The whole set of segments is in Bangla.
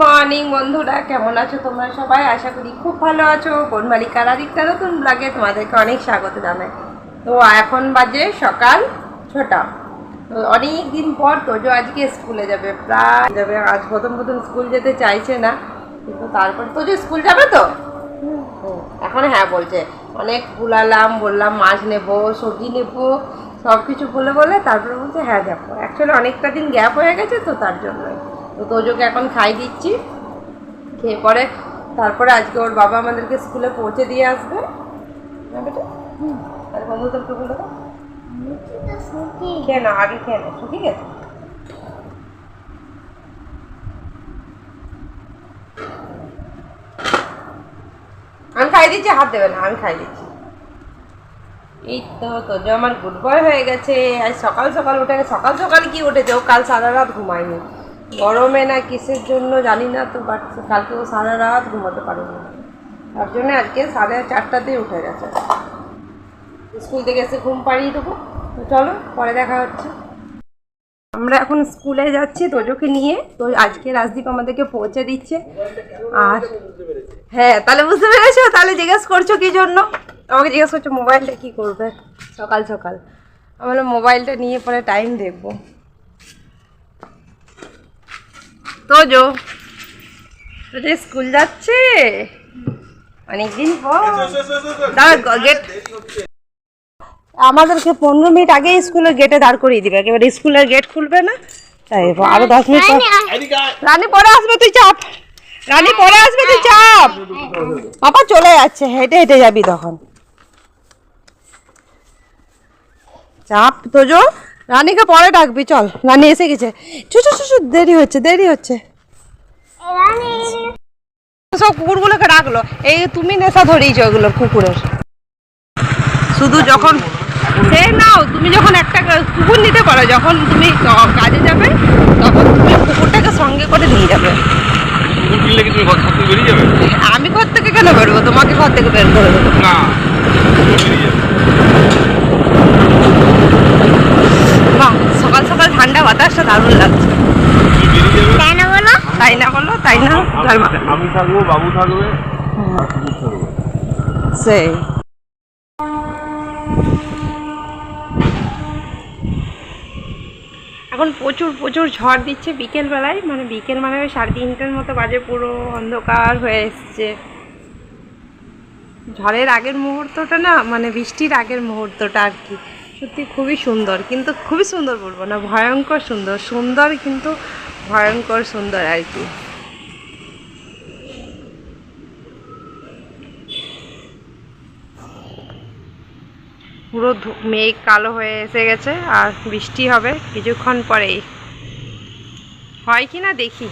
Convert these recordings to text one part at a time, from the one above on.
মর্নিং বন্ধুরা, কেমন আছো তোমরা সবাই? আশা করি খুব ভালো আছো। বনমালিকার আরেকটা নতুন ব্লগে তোমাদেরকে অনেক স্বাগত জানাই। তো এখন বাজে সকাল ছটা। তো অনেক দিন পর তোজো আজকে স্কুলে যাবে। প্রায় যাবে, আজ প্রথম প্রথম স্কুল যেতে চাইছে না। কিন্তু তারপর তোজো স্কুল যাবে তো? এখন হ্যাঁ বলছে। অনেক বুলালাম, বললাম মাছ নেব, সবজি নেব সব কিছু বলে বলে তারপরে বলছে হ্যাঁ যাব। অ্যাকচুয়ালি অনেকটা দিন গ্যাপ হয়ে গেছে তো তার জন্যই। তো তোজোকে এখন খাই দিচ্ছি, খেয়ে পরে তারপরে আজকে ওর বাবা আমাদেরকে স্কুলে পৌঁছে দিয়ে আসবে। আছে? আমি খাই দিচ্ছি, হাত দেবে না, আমি খাই দিচ্ছি। এই তো তোজো আমার গুড বয় হয়ে গেছে। আজ সকাল সকাল উঠে, সকাল সকাল কি উঠেছে? ও কাল সারা রাত ঘুমায়নি। গরমে না কিসের জন্য জানি না তো বাট কালকে ও সারা রাত ঘুমাতে পারেনি তার জন্য আজকে সাড়ে চারটাতেই উঠে গেছে। স্কুল থেকে এসে ঘুম পাড়িয়ে দেবো। তো চলো, পরে দেখা হচ্ছে। আমরা এখন স্কুলে যাচ্ছি তোজোকে নিয়ে। তো আজকে রাজদীপ আমাদেরকে পৌঁছে দিচ্ছে। আর হ্যাঁ তাহলে বুঝতে পেরেছ? তাহলে জিজ্ঞেস করছ কি জন্য? আমাকে জিজ্ঞেস করছ মোবাইলটা কি করবে? সকাল সকাল। আমরা মোবাইলটা নিয়ে পরে টাইম দেখব। তোজো তোজো স্কুল যাচ্ছে। অনেকদিন পর। দাঁড়া গেট আমাদেরকে পনেরো মিনিট আগে স্কুলের গেটে দাঁড় করিয়ে দিবে। একেবারে স্কুলের গেট খুলবে না। তাই আরও দশ মিনিট রানী পরে আসবে তুই চাপ। রানী পরে আসবে তুই চাপ। বাবা চলে যাচ্ছে হেঁটে হেঁটে যাবি তখন। চাপ তোজো রানীকে পরে ডাকবি চল। রানী এসে গেছে। চু চু দেরি হচ্ছে দেরি হচ্ছে। সব কুকুরগুলোকে ডাকলো। এই তুমি নেশা ধরিয়েছো ওগুলো কুকুরের। শুধু যখন সে নাও তুমি যখন একটা কুকুর নিতে পারো যখন তুমি কাজে যাবে তখন তুমি কুকুরটাকে সঙ্গে করে নিয়ে যাবে? আমি ঘর থেকে কেন বেরোবো? তোমাকে ঘর থেকে বের করে দেবো। না কুকুর বেরিয়ে যাবে বাহ সকাল সকাল ঠান্ডা বাতাসটা দারুণ লাগছে। তাই না বলো? তাই না বলো? তাই না? আমি- আমি থাকব বাবু থাকবে সেই। এখন প্রচুর প্রচুর ঝড় দিচ্ছে বিকেল বেলায় মানে বিকেল মানে ওই সাড়ে তিনটের মতো বাজে পুরো অন্ধকার হয়ে এসছে। ঝড়ের আগের মুহূর্তটা না মানে বৃষ্টির আগের মুহূর্তটা আর কি। সত্যি খুবই সুন্দর, কিন্তু খুবই সুন্দর বলব না, ভয়ঙ্কর সুন্দর সুন্দর কিন্তু ভয়ঙ্কর সুন্দর আর কি। পুরো মেঘ কালো হয়ে এসে গেছে আর বৃষ্টি হবে কিছুক্ষণ পরেই। হয় কি না দেখি।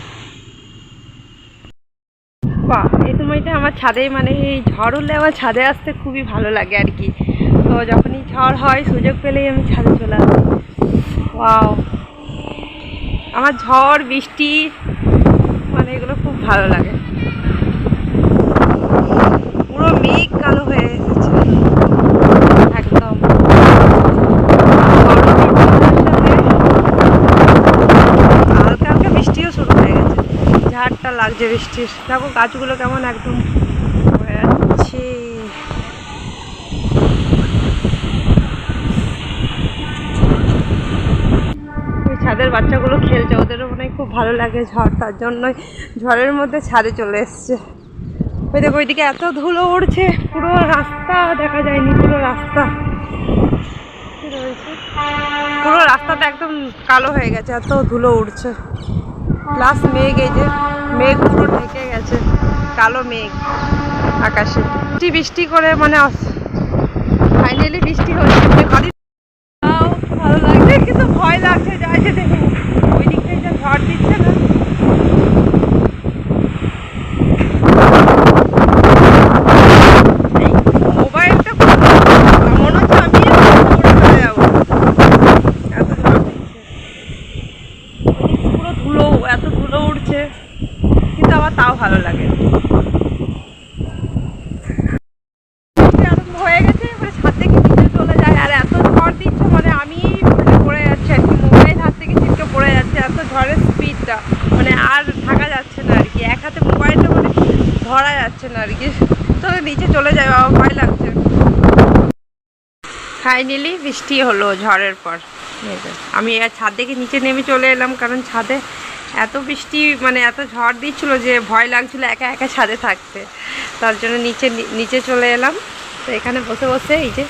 বাহ, এই সময়টা আমার ছাদে মানে এই ঝড় হলে আমার ছাদে আসতে খুবই ভালো লাগে আর কি। যখনই ঝড় হয়, সুযোগ পেলেই আমি ছাদে চলে আসি। ওয়াও আমার ঝড়, বৃষ্টি মানে এগুলো খুব ভালো লাগে। পুরো মেঘ কালো হয়ে এসেছে। একদম। হালকা হালকা বৃষ্টিও শুরু হয়ে গেছে। ঝাড়টা লাগছে বৃষ্টির। দেখো গাছগুলো কেমন একদম হয়ে যাচ্ছে ওই ছাদের বাচ্চাগুলো খেলছে, ওদেরও মনে খুব ভালো লাগে ঝড়, তার জন্যই ঝড়ের মধ্যে ছাদে চলে এসছে। ওই দেখো, ওইদিকে এত ধুলো উড়ছে, পুরো রাস্তা দেখা যায়নি, পুরো রাস্তা। পুরো রাস্তাটা একদম কালো হয়ে গেছে, এত ধুলো উড়ছে। প্লাস মেঘ, এই যে মেঘ পুরো ঢেকে গেছে, কালো মেঘ আকাশে। বৃষ্টি বৃষ্টি করে মানে ফাইনালি বৃষ্টি তাও ভালো লাগছে, কিন্তু ভয় লাগছে, যাই যে দেখে ওই দিক থেকে যা ঝড় দিচ্ছে না এই মোবাইলটা খুব- মনে হচ্ছে আমি উড়ে চলে যাব এত ঝড় দিচ্ছে ওদিকে পুরো ধুলো এত ধুলো উঠছে কিন্তু আমার তাও ভালো লাগে বৃষ্টি আরম্ভ হয়ে গেছে এবারে ছাদ থেকে নিচে চলে যায় আর এত ঝড় দিচ্ছে মানে আমি উঠে পড়ে যাচ্ছি আর কি মোবাইল হাত থেকে ছিটকে পড়ে যাচ্ছে এত ঝড়ের স্পিডটা মানে আর থাকা যাচ্ছে না আর কি ধরা যাচ্ছে না আর কি। তো নিচে চলে যাবে আমার ভয় লাগছে। ফাইনালি বৃষ্টি হলো ঝড়ের পর। আমি ছাদ থেকে নিচে নেমে চলে এলাম, কারণ ছাদে এত বৃষ্টি মানে এত ঝড় দিচ্ছিল যে ভয় লাগছিল একা একা ছাদে থাকতে। তার জন্য নিচে নিচে চলে এলাম। তো এখানে বসে বসে এই যে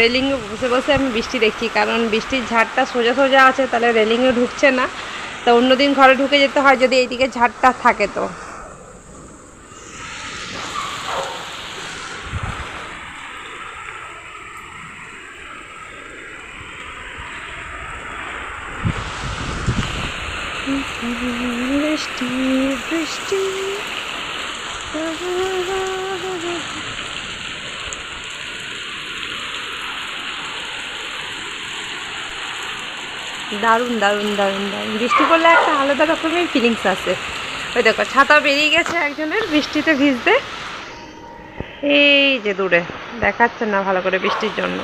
রেলিংয়ে বসে বসে আমি বৃষ্টি দেখছি, কারণ বৃষ্টির ঝাড়টা সোজা সোজা আছে, তাহলে রেলিংয়ে ঢুকছে না। তো অন্যদিন ঘরে ঢুকে যেতে হয় যদি এইদিকে ঝাড়টা থাকে তো বৃষ্টি বৃষ্টি দারুণ দারুণ দারুণ দারুণ। বৃষ্টি পড়লে একটা আলাদা রকমের ফিলিংস আসে ওই দেখো, ছাতা বেরিয়ে গেছে একজনের, বৃষ্টিতে ভিজতে এই যে দূরে, দেখাচ্ছে না ভালো করে বৃষ্টির জন্য।